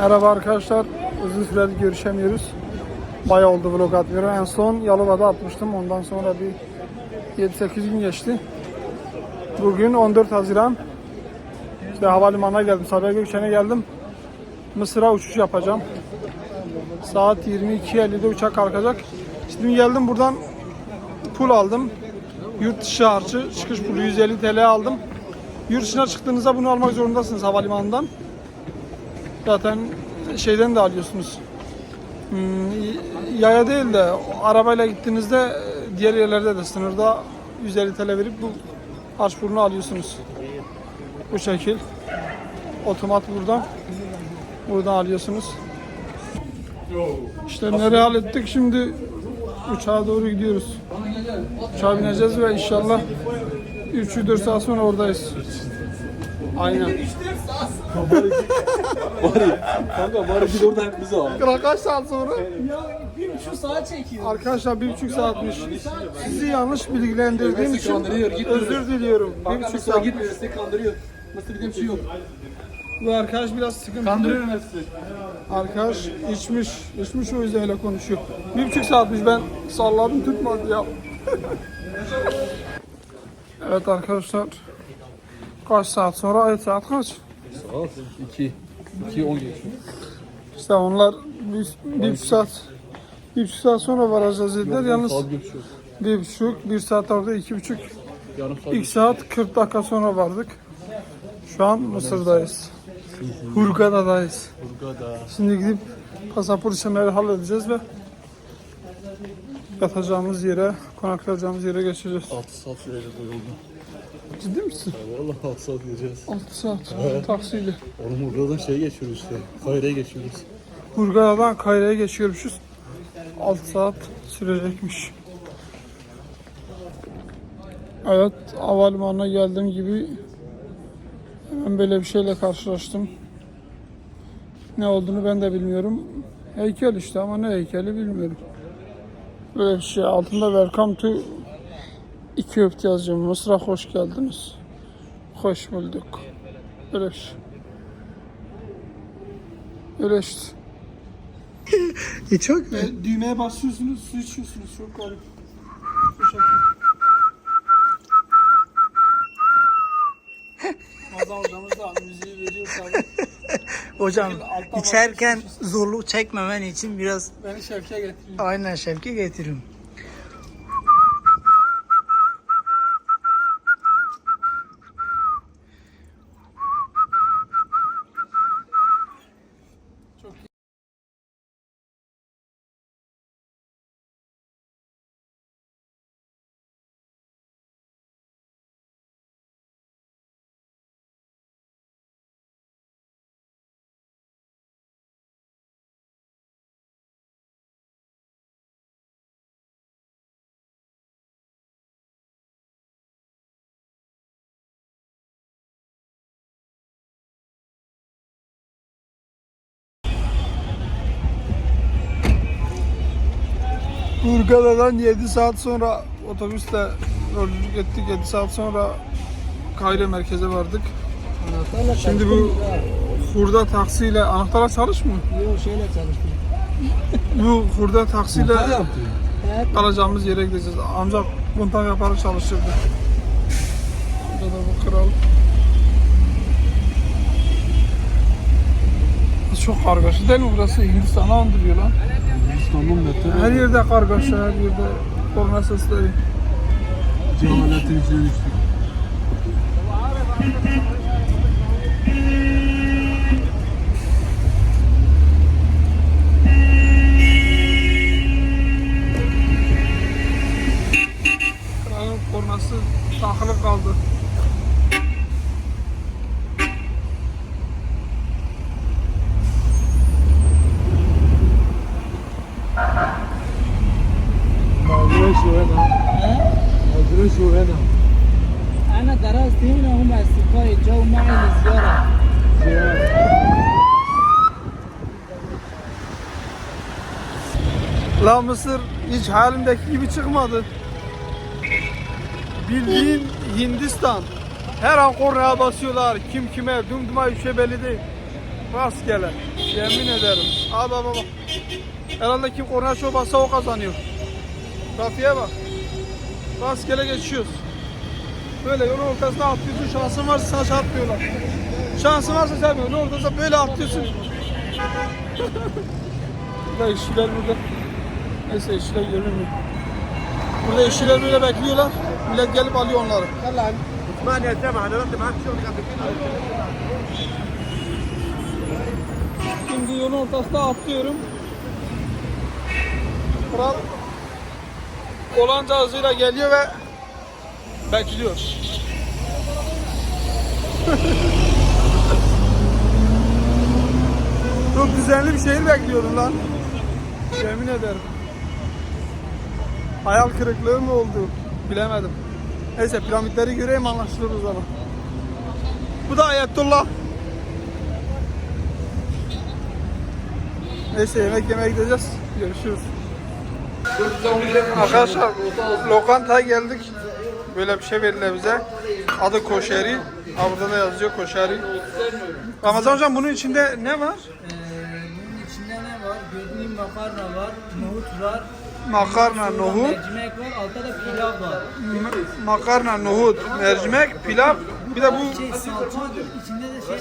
Merhaba arkadaşlar. Uzun süredir görüşemiyoruz. Bayağı oldu vlog atmıyorum. En son Yalova'da atmıştım. Ondan sonra bir 7-8 gün geçti. Bugün 14 Haziran. İşte havalimanına geldim. Sabiha Gökçen'e geldim. Mısır'a uçuş yapacağım. Saat 22.50'de uçak kalkacak. Şimdi geldim buradan pul aldım. Yurt dışı harcı çıkış pulu 150 TL aldım. Yurt dışına çıktığınızda bunu almak zorundasınız havalimanından. Zaten şeyden de alıyorsunuz. Hmm, yaya değil de arabayla gittiğinizde e, diğer yerlerde de sınırda 150 TL verip bu harç pulunu alıyorsunuz. Bu şekil. Otomat buradan. Buradan alıyorsunuz. Nereye hallettik şimdi uçağa doğru gidiyoruz. Uçağa bineceğiz ve inşallah 3-4 saat sonra oradayız. Aynen. Kanka bari bir oradan bizi al. Kaç saat sonra? Bir buçuk saat çekiyor. Arkadaşlar bir buçuk saatmiş. Sizi yanlış bilgilendirdiğim için kandırıyor, özür diliyorum. Bir buçuk saat. gitmiyor, sizi kandırıyor. Nasıl bir şey yok. Bu arkadaş biraz sıkıntı. Kandırıyor hepsi. Arkadaş içmiş. içmiş o yüzden öyle konuşuyor. Bir buçuk saatmiş ben salladım tutmadı ya. evet arkadaşlar. Kaç saat sonra? Ay saat kaç? Saat 2. 2 10 geçiyor. İşte onlar bir, bir saat bir saat sonra varacağız dediler. Yalnız bir buçuk, bir saat orada iki buçuk. İlk saat 40 dakika sonra vardık. Şu an Mısır'dayız. Hurgada'dayız. Burada. Şimdi gidip pasaport işlemleri halledeceğiz ve yatacağımız yere, konaklayacağımız yere geçeceğiz. 6 saat o yolda. Ciddi misin? Valla 6 saat gideceğiz. 6 saat taksiyle. Oğlum buradan şey geçiyoruz işte. Kayra'ya geçiyoruz. Hurgada'dan Kayra'ya geçiyormuşuz. 6 saat sürecekmiş. Evet, havalimanına geldiğim gibi hemen böyle bir şeyle karşılaştım. Ne olduğunu ben de bilmiyorum. Heykel işte ama ne heykeli bilmiyorum. Böyle bir şey altında Welcome to İkiöpt yazıyor. Mısır'a hoş geldiniz. Hoş bulduk. Şey. Öyle işte. E çok mu? E, düğmeye basıyorsunuz, su içiyorsunuz. Çok garip. Bu şekilde. Mazal hocamız da müziği veriyor tabii. Hocam içerken bakıyorsun. zorluk çekmemen için biraz Beni şevke getiriyor. aynen şevki getiriyorum. Hurgada'dan 7 saat sonra otobüsle yolculuk ettik. 7 saat sonra Kahire merkeze vardık. Şimdi bu hurda taksiyle anahtarlar çalışmıyor. Yok şeyle çalıştım. Bu hurda taksiyle kalacağımız yere gideceğiz. Amcam bundan yaparak çalışırdı. Burada da bu kral. Çok kargaşa değil mi burası? Hindistan'ı andırıyor lan. İstanbul metro. Her yerde kargaşa, her yerde korna sesleri. Cehaletin içine düştük. Kralın kornası takılı kaldı. Mağdura şu hena. أنا درست هنا هم أصدقائي جو معي للزيارة La Mısır hiç halimdeki gibi çıkmadı. Bildiğin Hindistan. Her an kornaya basıyorlar. Kim kime, dumduma bir şey belli değil. Rastgele. Yemin ederim. Abi baba bak. Herhalde kim korna şov bassa o kazanıyor. Trafiğe bak. Rastgele geçiyoruz. Böyle yolun ortasına atlıyorsun. Şansın varsa sana çarpmıyorlar. Şansın varsa sen yolun ortasına böyle atlıyorsun. burada işçiler burada. Neyse işçiler görünmüyor. Burada işçiler böyle bekliyorlar. Millet gelip alıyor onları. Allah'ım. Osmaniye Cemaat, Şimdi yolun ortasına atlıyorum. Kral olanca hızıyla geliyor ve bekliyor. Çok düzenli bir şehir bekliyorum lan. Yemin ederim. Hayal kırıklığı mı oldu? Bilemedim. Neyse piramitleri göreyim anlaşılır o zaman. Bu da Ayetullah. Neyse yemek yemeye gideceğiz. Görüşürüz. Arkadaşlar lokantaya geldik. Böyle bir şey verdiler bize. Adı koşeri. Ha burada da yazıyor koşeri. Ramazan hocam bunun içinde ne var? Ee, bunun içinde ne var? Gördüğün makarna var, nohut var, Makarna, nohut, mercimek var, altta da pilav var. m- makarna, nohut, mercimek, pilav. Bir de bu Şey salça, içinde de şey var.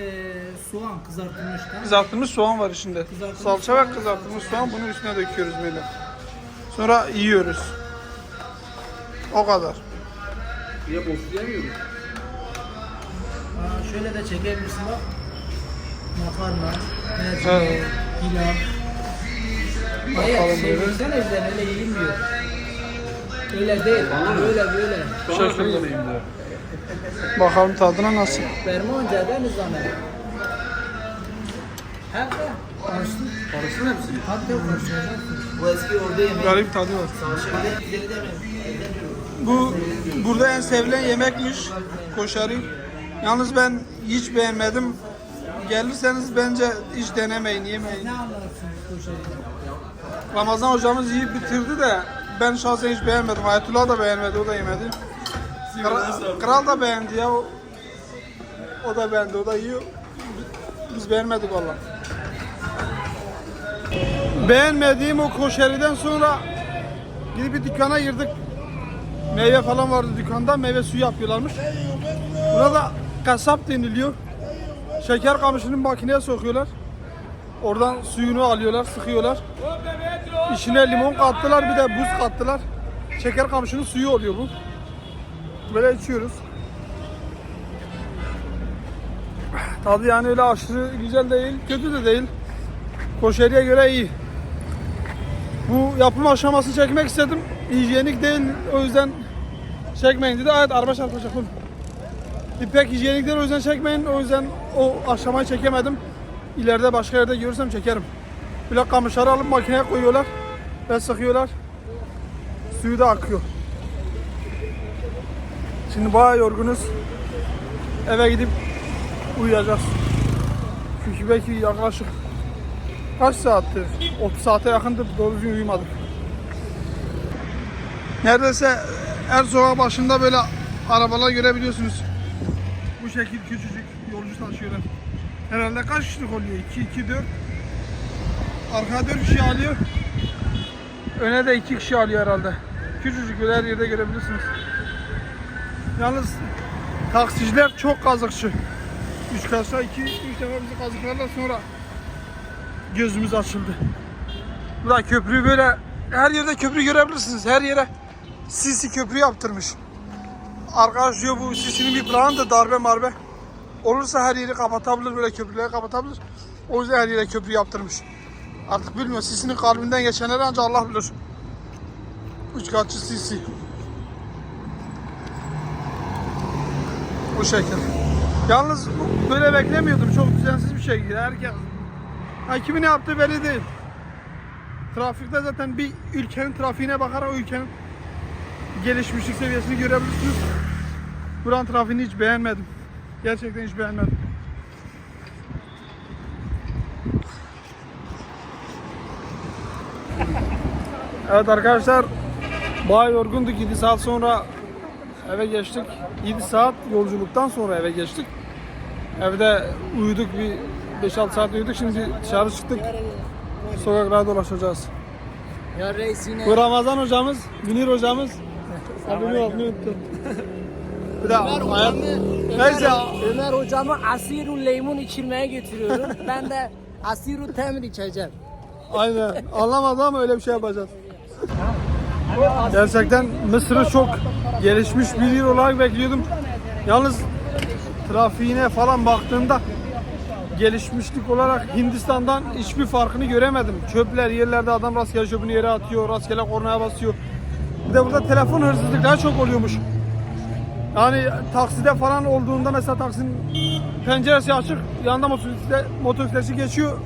Ee, soğan kızartılmış da. kızartılmış soğan var içinde. Kızartılmış Salça ve kızartılmış soğan bunun üstüne döküyoruz böyle. Sonra yiyoruz. O kadar. Aa, şöyle de çekebilirsin bak. Makarna, mercimek, Evet. pilav. Bakalım Hayır, şey böyle. bilsene bizden öyle yenilmiyor. Öyle değil, böyle böyle. Bu şekilde. Bakalım tadına nasıl. Vermonca da nizamı. Hem de karıştı. Parasını hepsini Hatta konuşuyorlar. Bu eski orada yemeği. Garip tadı var. Şeyde ileri demeyin. Bu burada en sevilen yemekmiş koşarı. Yalnız ben hiç beğenmedim. Gelirseniz bence hiç denemeyin, yemeyin. Ramazan hocamız yiyip bitirdi de ben şahsen hiç beğenmedim. Ayetullah da beğenmedi, o da yemedi. Kral, kral da beğendi ya. O, o da beğendi, o da yiyor. Biz beğenmedik valla. Beğenmediğim o koşeriden sonra gidip bir dükkana girdik. Meyve falan vardı dükkanda. Meyve suyu yapıyorlarmış. Buna da kasap deniliyor. Şeker kamışını makineye sokuyorlar. Oradan suyunu alıyorlar, sıkıyorlar. İçine limon kattılar, bir de buz kattılar. Şeker kamışının suyu oluyor bu. Böyle içiyoruz. Tadı yani öyle aşırı güzel değil, kötü de değil. Koşeriye göre iyi. Bu yapım aşaması çekmek istedim. Hijyenik değil, o yüzden çekmeyin dedi. Evet, araba çarpacak oğlum. İpek hijyenik değil, o yüzden çekmeyin. O yüzden o aşamayı çekemedim. İleride başka yerde görürsem çekerim. Böyle kamışları alıp makineye koyuyorlar ve sıkıyorlar. Suyu da akıyor. Şimdi bayağı yorgunuz. Eve gidip uyuyacağız. Çünkü belki yaklaşık kaç saattir? 30 saate yakındır doğru düzgün uyumadık. Neredeyse her başında böyle arabalar görebiliyorsunuz. Bu şekil küçücük yolcu taşıyorlar. Herhalde kaç kişilik oluyor? 2, 2, 4. Arkaya 4 kişi alıyor. Öne de 2 kişi alıyor herhalde. Küçücük böyle her yerde görebilirsiniz. Yalnız taksiciler çok kazıkçı. 3 kasa 2 3 defa bizi kazıkladılar sonra gözümüz açıldı. Bu da köprüyü böyle her yerde köprü görebilirsiniz. Her yere sisi köprü yaptırmış. Arkadaş diyor bu sisinin bir planı da darbe marbe. Olursa her yeri kapatabilir böyle köprüleri kapatabilir. O yüzden her yere köprü yaptırmış. Artık bilmiyorum sisinin kalbinden geçenleri ancak Allah bilir. Üç katçı sisi. Bu şekil. Yalnız böyle beklemiyordum. Çok düzensiz bir şekilde. Herkes ha, kimin ne yaptığı belli değil. Trafikte zaten bir ülkenin trafiğine bakarak o ülkenin gelişmişlik seviyesini görebilirsiniz. Buranın trafiğini hiç beğenmedim. Gerçekten hiç beğenmedim. Evet arkadaşlar bayağı yorgunduk 7 saat sonra eve geçtik 7 saat yolculuktan sonra eve geçtik evde uyuduk bir 5-6 saat uyuduk. Şimdi dışarı çıktık. Sokaklarda dolaşacağız. Ya reis yine. Bu Ramazan hocamız, Münir hocamız. Adını adını unuttum. Bir de Ömer hayat... hocamı, Neyse. Ömer, Ömer hocamı asiru lemon içirmeye getiriyorum. ben de asiru temir içeceğim. Aynen. Anlamadı ama öyle bir şey yapacağız. Gerçekten Mısır'ı çok gelişmiş bir yer olarak bekliyordum. Yalnız trafiğine falan baktığımda gelişmişlik olarak Hindistan'dan hiçbir farkını göremedim. Çöpler yerlerde adam rastgele çöpünü yere atıyor, rastgele kornaya basıyor. Bir de burada telefon hırsızlıkları çok oluyormuş. Yani takside falan olduğunda mesela taksinin penceresi açık, yanında motosiklet, motosikletçi geçiyor,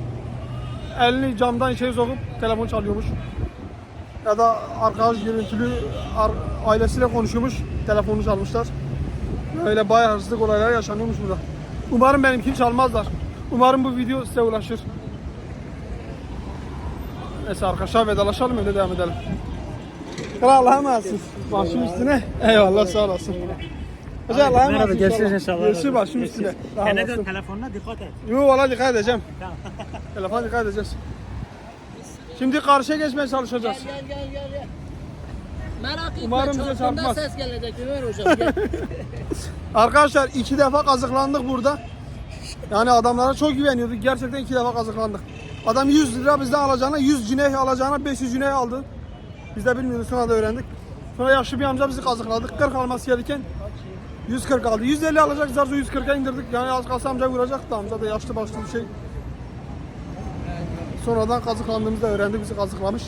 elini camdan içeri sokup telefon çalıyormuş. Ya da arkadaş görüntülü ailesiyle konuşuyormuş, telefonunu çalmışlar. Böyle bayağı hırsızlık olayları yaşanıyormuş burada. Umarım benimkini çalmazlar. Umarım bu video size ulaşır. Neyse arkadaşlar vedalaşalım öyle devam edelim. Kral emanetsin. Başım üstüne. Eyvallah sağ olasın. Hocam Allah'a Merhaba, emanetsin. görüşürüz inşallah. Görüşürüz başım üstüne. Kendine olasın. telefonuna dikkat et. Yo valla dikkat edeceğim. Telefona dikkat edeceğiz. Şimdi karşıya geçmeye çalışacağız. Gel gel gel gel. Merak etme Umarım bize çarpında çarpmaz. ses gelecek Ömer hocam gel. Arkadaşlar iki defa kazıklandık burada. Yani adamlara çok güveniyorduk. Gerçekten iki defa kazıklandık. Adam 100 lira bizden alacağına 100 cineh alacağına 500 cineh aldı. Biz de bilmiyorduk sonra da öğrendik. Sonra yaşlı bir amca bizi kazıkladı. 40 alması gereken 140 aldı. 150 alacak zarzo 140'a indirdik. Yani az kalsa amca vuracaktı. Amca da yaşlı başlı bir şey. Sonradan kazıklandığımızda öğrendi bizi kazıklamış.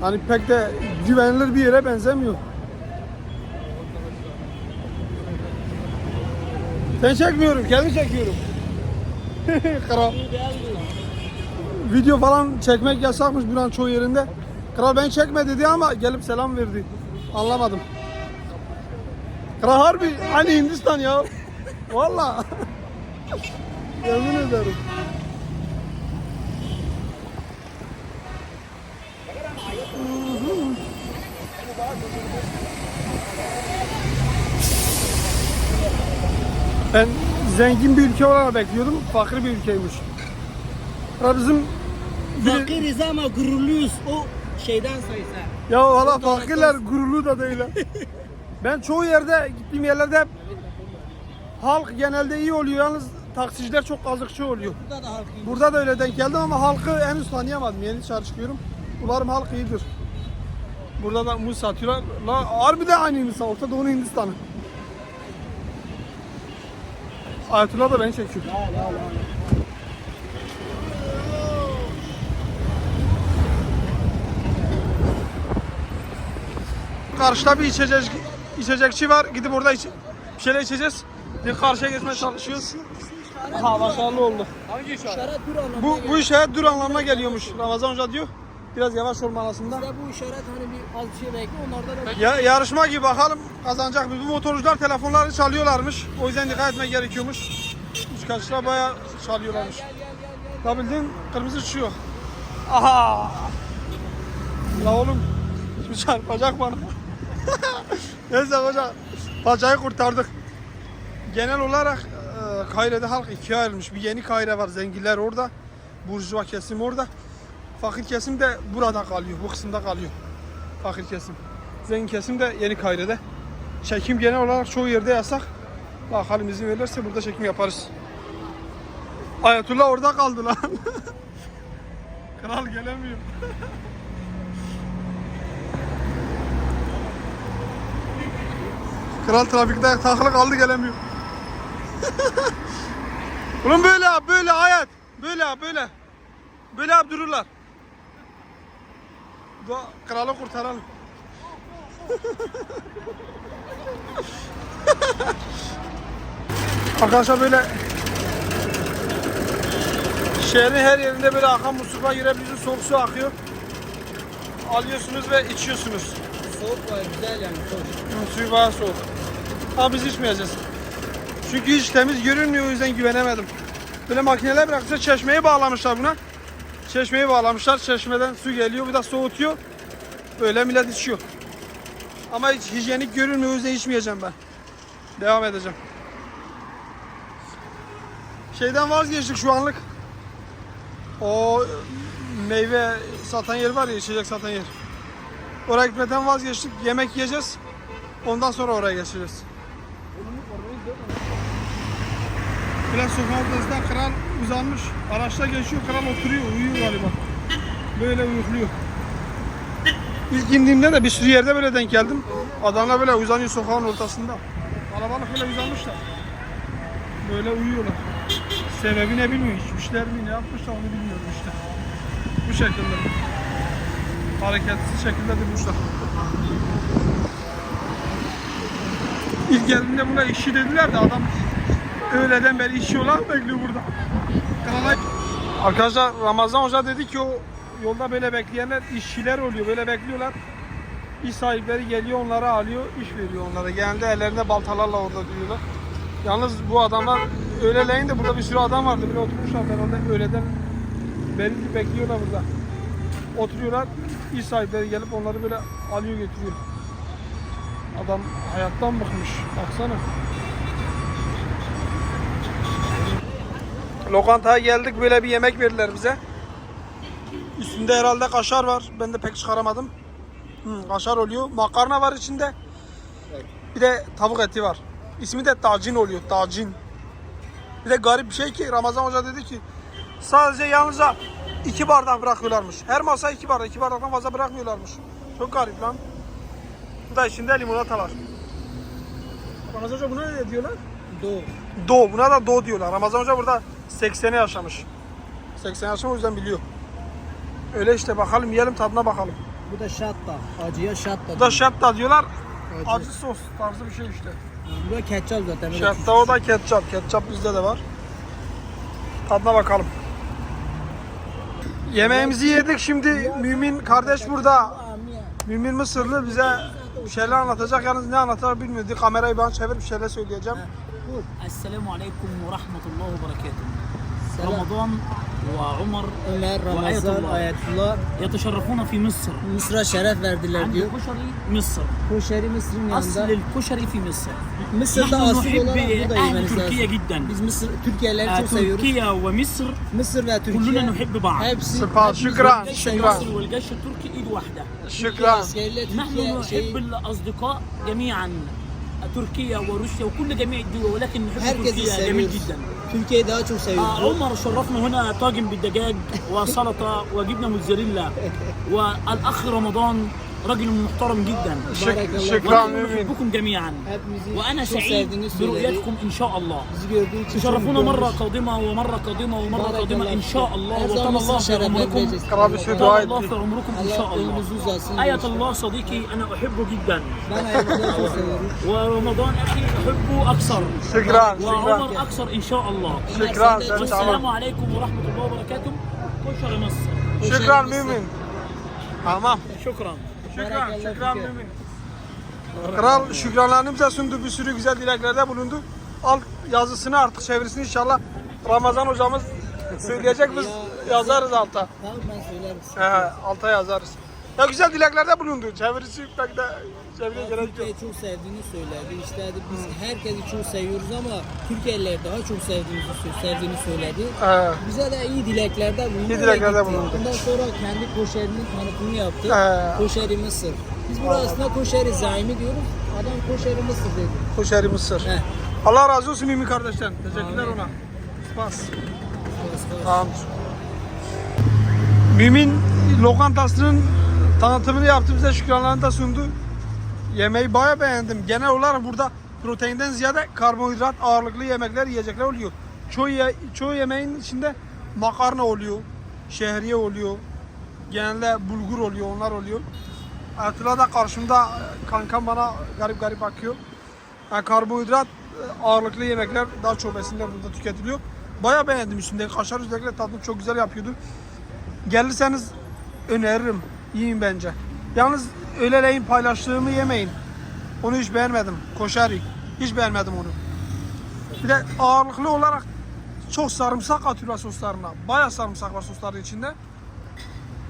Hani pek de güvenilir bir yere benzemiyor. Sen çekmiyorum, kendi çekiyorum. Kral. Video falan çekmek yasakmış buranın çoğu yerinde. Kral beni çekme dedi ama gelip selam verdi. Anlamadım. Kral harbi hani Hindistan ya. Valla. Yemin ederim. Ben zengin bir ülke olarak bekliyordum. Fakir bir ülkeymiş. Ya bizim Fakiriz ama gururluyuz o şeyden sayısı. ya valla fakirler gururlu da değil. ha. ben çoğu yerde gittiğim yerlerde hep halk genelde iyi oluyor. Yalnız taksiciler çok kazıkçı oluyor. Burada da halk iyi. Burada da öyle denk geldim ama halkı henüz tanıyamadım. Yeni dışarı çıkıyorum. Umarım halk iyidir. Burada da muz satıyorlar. La, harbi de aynı Hindistan. Orta Doğu Hindistan'ı. Ayetullah da beni çekiyor. Karşıda bir içecek, içecekçi var. Gidip orada iç, bir şeyler içeceğiz. Bir karşıya geçmeye çalışıyoruz. Ha başarılı oldu. İşaret dur anlamına Bu, bu işaret dur anlamına geliyormuş. Ramazan Hoca diyor. Biraz yavaş olma arasında. Bizde bu işaret hani bir az bir şey bekle onlarda da Ya, yarışma gibi bakalım kazanacak mı? Bu motorcular telefonları çalıyorlarmış. O yüzden dikkat etmek gerekiyormuş. Üçkaçlar bayağı çalıyorlarmış. Ya bildiğin kırmızı çıkıyor. Aha! La oğlum. Şimdi çarpacak bana. Neyse hoca. Paçayı kurtardık. Genel olarak e, Kayre'de halk ikiye ayrılmış. Bir yeni Kayre var. Zenginler orada. Burjuva kesim orada. Fakir kesim de burada kalıyor. Bu kısımda kalıyor. Fakir kesim. Zengin kesim de yeni Kayre'de. Çekim genel olarak çoğu yerde yasak. Bakalım izin verirse burada çekim yaparız. Ayetullah orada kaldı lan. Kral gelemiyor. Kral trafikte takılı kaldı gelemiyor. Oğlum böyle yap, böyle hayat. Böyle yap, böyle. Böyle yap dururlar. Dua, kralı kurtaralım. Arkadaşlar böyle şehrin her yerinde böyle akan muslukla girebiliyorsunuz. Soğuk su akıyor. Alıyorsunuz ve içiyorsunuz. soğuk var güzel yani hoş. Suyu bayağı soğuk. Ama biz içmeyeceğiz. Çünkü hiç temiz görünmüyor o yüzden güvenemedim. Böyle makineler bırakmışlar çeşmeyi bağlamışlar buna. Çeşmeyi bağlamışlar. Çeşmeden su geliyor bir de soğutuyor. Böyle millet içiyor. Ama hiç hijyenik görünmüyor o yüzden içmeyeceğim ben. Devam edeceğim. şeyden vazgeçtik şu anlık. O meyve satan yer var ya, içecek satan yer. Oraya gitmeden vazgeçtik. Yemek yiyeceğiz. Ondan sonra oraya geçeceğiz. Sokak ortasında kral uzanmış. Araçta geçiyor, kral oturuyor, uyuyor galiba. Böyle uyukluyor. İlk indiğimde de bir sürü yerde böyle denk geldim. Adamlar böyle uzanıyor sokağın ortasında. Kalabalık böyle uzanmışlar. Böyle uyuyorlar. Sebebi ne bilmiyorum. İçmişler mi ne yapmışlar onu bilmiyorum işte. Bu şekilde. Hareketsiz şekilde durmuşlar. İlk geldiğinde buna işçi dediler de adam öğleden beri işiyorlar bekliyor burada. Arkadaşlar Ramazan Hoca dedi ki o yolda böyle bekleyenler işçiler oluyor. Böyle bekliyorlar. İş sahipleri geliyor onlara alıyor, iş veriyor onlara. Genelde ellerinde baltalarla orada duruyorlar. Yalnız bu adamlar öğleleyin de burada bir sürü adam vardı. Böyle oturmuşlar herhalde öğleden beri bekliyorlar burada. Oturuyorlar. İş sahipleri gelip onları böyle alıyor götürüyor. Adam hayattan bıkmış. Baksana. Lokantaya geldik böyle bir yemek verdiler bize. Üstünde herhalde kaşar var. Ben de pek çıkaramadım. Hı, kaşar oluyor. Makarna var içinde. Bir de tavuk eti var. İsmi de tacin oluyor. Tacin. Bir de garip bir şey ki Ramazan Hoca dedi ki sadece yalnızca iki bardak bırakıyorlarmış. Her masa iki bardak. iki bardaktan fazla bırakmıyorlarmış. Çok garip lan. Bu da içinde limonata var. Ramazan Hoca buna ne diyorlar? Doğu. Doğu. Buna da Doğu diyorlar. Ramazan Hoca burada 80'e yaşamış. 80 yaşamış o yüzden biliyor. Öyle işte bakalım yiyelim tadına bakalım. Bu da şatta. Acıya şatta. Bu da şatta diyorlar. Acı. Acı sos tarzı bir şey işte. Bu da ketçap zaten. Şatta o da ketçap. Ketçap bizde de var. Tadına bakalım. Yemeğimizi yedik şimdi Mümin kardeş burada. Mümin Mısırlı bize bir şeyler anlatacak. Yalnız ne anlatar bilmiyordu. Kamerayı ben çevirip bir şeyler söyleyeceğim. Esselamu Aleyküm ve Rahmetullahi ve Berekatuhu. رمضان وعمر عمر رمضان. وآيات الله. يتشرفون في مصر. مصر شرف برد الله عند الكشري مصر. كشري مصر أصل الكشري في مصر. مصر نحن نحب أهل تركيا جدا. مصر تركيا لا آه، تركيا ومصر مصر لا تركيا. كلنا نحب بعض. شكرا. شكرا. مصر والجيش التركي إيد واحدة. شكرا. نحن نحب الأصدقاء جميعا. تركيا وروسيا وكل جميع الدول ولكن نحب تركيا جميل. جدا daha çok آه،. عمر شرفنا هنا طاجن بالدجاج وسلطة وجبنة موتزاريلا والاخ رمضان راجل محترم جدا. شكرا. بكم جميعا. وأنا سعيد برؤيتكم إن شاء الله. تشرفونا مرة قادمة ومرة قادمة ومرة قادمة إن شاء الله. وطال الله في عمركم. وطال الله في عمركم إن شاء الله. آية الله صديقي. أنا أحبه جدا. ورمضان أخي أحبه أكثر. شكرا وعمر أكثر إن شاء الله. شكرا والسلام عليكم ورحمة الله وبركاته. كل مصر شكرا ميمن تمام شكرا. Şükran, şükran Mümin. Kral şükranlarını bize sundu. Bir sürü güzel dileklerde bulundu. Al yazısını artık çevirisini inşallah Ramazan hocamız söyleyecek biz yazarız alta. Tamam ben söylerim. He, alta yazarız. Ya güzel dileklerde bulundu. Çevirisi pek de çeviriye gerek yok. Türkiye'yi çok sevdiğini söyledi. İşte dedi, biz herkesi çok seviyoruz ama Türkiye'liler daha çok sevdiğimizi sö- sevdiğini söyledi. He. Bize de iyi dileklerde bulundu. Ve dileklerde gitti. bulundu. Ondan sonra kendi koşerinin tanıtımını yaptı. He. Koşeri Mısır. Biz burasına koşeri zaimi diyoruz. Adam koşeri Mısır dedi. Koşeri Mısır. Heh. Allah razı olsun Mümin kardeşten. Teşekkürler ona. Bas. Tamamdır. Mümin lokantasının tanıtımını yaptı bize şükranlarını da sundu. Yemeği baya beğendim. Genel olarak burada proteinden ziyade karbonhidrat ağırlıklı yemekler, yiyecekler oluyor. Çoğu, ye- çoğu yemeğin içinde makarna oluyor, şehriye oluyor, genelde bulgur oluyor, onlar oluyor. Ayatullah da karşımda kankam bana garip garip bakıyor. Yani karbonhidrat e, ağırlıklı yemekler daha çok besinler burada tüketiliyor. Baya beğendim üstündeki kaşar özellikle tadını çok güzel yapıyordu. Gelirseniz öneririm. Yiyin bence. Yalnız öğleleyin paylaştığımı yemeyin. Onu hiç beğenmedim. Koşari. Hiç beğenmedim onu. Bir de ağırlıklı olarak çok sarımsak atıyorlar soslarına. Baya sarımsak var sosların içinde.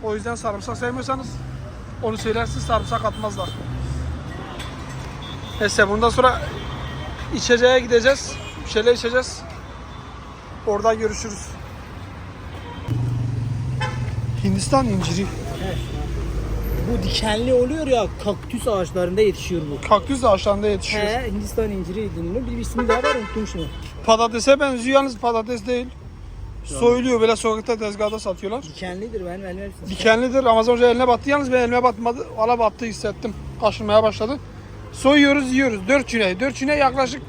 O yüzden sarımsak sevmiyorsanız onu söylersiniz sarımsak atmazlar. Neyse bundan sonra içeceğe gideceğiz. Bir şeyler içeceğiz. Orada görüşürüz. Hindistan inciri. Bu dikenli oluyor ya kaktüs ağaçlarında yetişiyor bu. Kaktüs ağaçlarında yetişiyor. He, Hindistan inciri deniliyor. Bir ismi daha var unuttum şimdi. Patatese benziyor yalnız patates değil. Soyuluyor böyle sokakta tezgahda satıyorlar. Dikenlidir benim elime. Dikenlidir. Ramazan Hoca eline battı yalnız ben elime batmadı. Valla battı hissettim. Kaşınmaya başladı. Soyuyoruz yiyoruz. 4 çine. 4 çine yaklaşık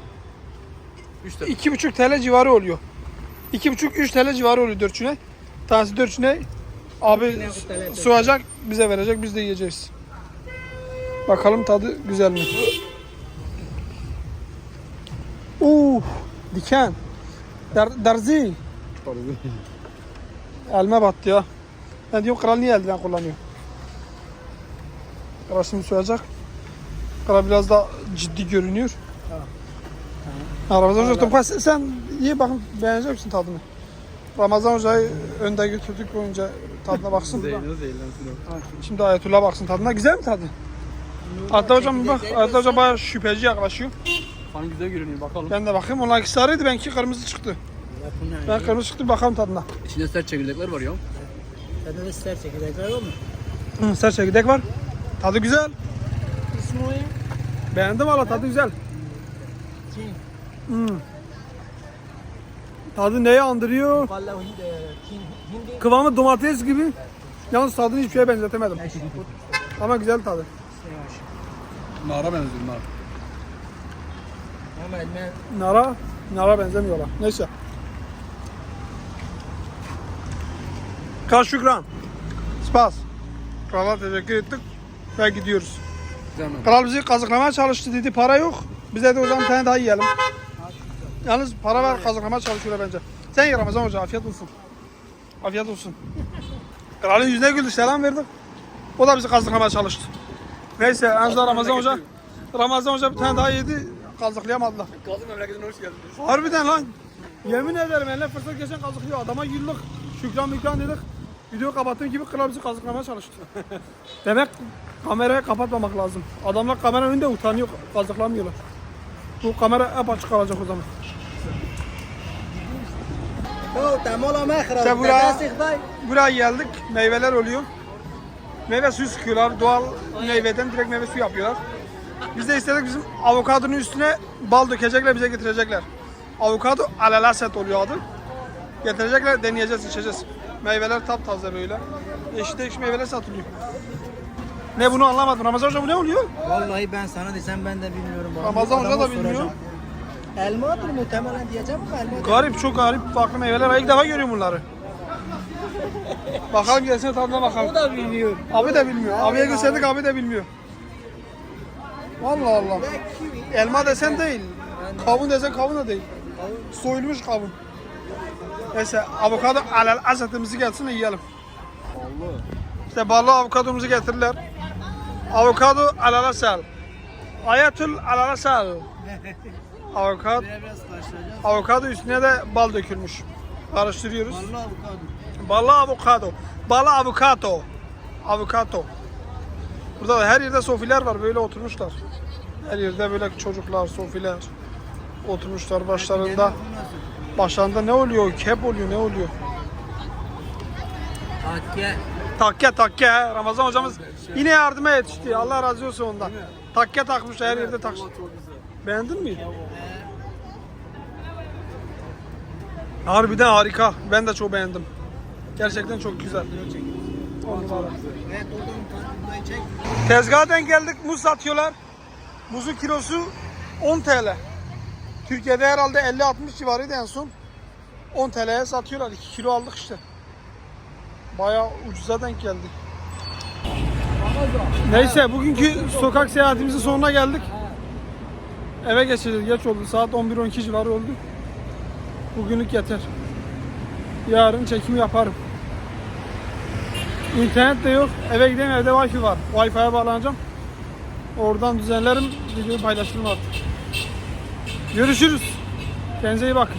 2,5 TL civarı oluyor. 2,5-3 TL civarı oluyor 4 çine. Tanesi 4 çine. Abi soğuyacak bize verecek biz de yiyeceğiz. Bakalım tadı güzel mi? Uh, diken. Der, derzi. Elime battı ya. Ben diyorum kral niye eldiven kullanıyor? Kral şimdi soyacak. Kral biraz da ciddi görünüyor. Ramazan Hoca Toprak sen, sen iyi bakın beğenecek misin tadını? Ramazan Hoca'yı önde götürdük önce tadına baksın. Şimdi Ayetullah baksın tadına. Güzel mi tadı? Hatta hocam bak. Hatta hoca bayağı şüpheci yaklaşıyor. Bana güzel görünüyor bakalım. Ben de bakayım. Onlarki sarıydı benimki kırmızı çıktı. Ben kırmızı çıktı bakalım tadına. İçinde sert çekirdekler var ya. Sende de ister çekirdekler var mı? Hı, sert çekirdek var. Tadı güzel. İsmi o ya. Beğendim valla tadı güzel. Kim? Hmm. Tadı neyi andırıyor? Vallahi hindi. Hindi. Kıvamı domates gibi. Yalnız tadını hiçbir şeye benzetemedim. Ama güzel tadı. Nara benziyor nar. Nara, nara benzemiyorlar. Neyse. Kaç şükran. Spas. Krala teşekkür ettik ve gidiyoruz. Kral bizi kazıklamaya çalıştı dedi para yok. Biz dedi o zaman bir tane daha yiyelim. Yalnız para var kazıklamaya çalışıyorlar bence. Sen ye Ramazan Hoca afiyet olsun. Afiyet olsun. Kralın yüzüne güldü selam verdik. O da bizi kazıklamaya çalıştı. Neyse en son Ramazan Hoca Ramazan Hoca bir tane daha yedi kazıklayamadılar. Kazım memleketine hoş geldiniz. Harbiden lan. Yemin ederim eline fırsat geçen kazıklıyor. Adama güldük. Şükran mükran dedik. Video kapattığım gibi kral bizi kazıklamaya çalıştı. Demek kamerayı kapatmamak lazım. Adamlar kamera önünde utanıyor, kazıklamıyorlar. Bu kamera hep açık kalacak o zaman. Sen buraya-. Buraya geldik. Meyveler oluyor. Meyve suyu sıkıyorlar. Doğal meyveden direkt meyve suyu yapıyorlar. Biz de istedik bizim avokadonun üstüne bal dökecekler bize getirecekler. Avokado alalaset oluyor adı. Getirecekler deneyeceğiz içeceğiz. Meyveler taptaze böyle. Değişik değişik meyveler satılıyor. Ne bunu anlamadım. Ramazan hocam bu ne oluyor? Vallahi ben sana desem ben de bilmiyorum. Ramazan Hoca da bilmiyor. Elmadır muhtemelen diyeceğim ama elma. Garip çok garip farklı meyveler. var. İlk defa görüyorum bunları. bakalım gelsin tadına bakalım. O da bilmiyor. Abi de bilmiyor. Abiye gösterdik abi de bilmiyor. Allah Allah. Elma desen değil. Kavun desen kavun da değil. Soyulmuş kavun. Neyse avokado alel asetimizi gelsin de yiyelim. İşte ballı avokadomuzu getirdiler. Avokado alel asel. Ayatul alel asel. Biraz karıştıracağız. avokado üstüne de bal dökülmüş. Karıştırıyoruz. Vallahi avokado. Ballı avokado. Ballı avokado. Avokado. Burada da her yerde sofiler var böyle oturmuşlar. Her yerde böyle çocuklar, sofiler oturmuşlar başlarında. Başlarında ne oluyor? Kep oluyor, ne oluyor? Takke takke. he. Ramazan hocamız yine yardıma yetişti. Allah razı olsun ondan. Takke takmış her yerde takmış. Beğendin mi? Harbiden harika. Ben de çok beğendim. Gerçekten çok güzel. Tezgahdan geldik muz satıyorlar. Muzun kilosu 10 TL. Türkiye'de herhalde 50-60 civarıydı en son. 10 TL'ye satıyorlar. 2 kilo aldık işte. Bayağı ucuza denk geldi. Neyse bugünkü sokak seyahatimizin sonuna geldik. Eve geçeceğiz. Geç oldu. Saat 11-12 civarı oldu. Bugünlük yeter. Yarın çekim yaparım. İnternet de yok. Eve gideyim evde wifi var. Wi-Fi'ye bağlanacağım. Oradan düzenlerim. Videoyu paylaşırım artık. Görüşürüz. Kendinize iyi bakın.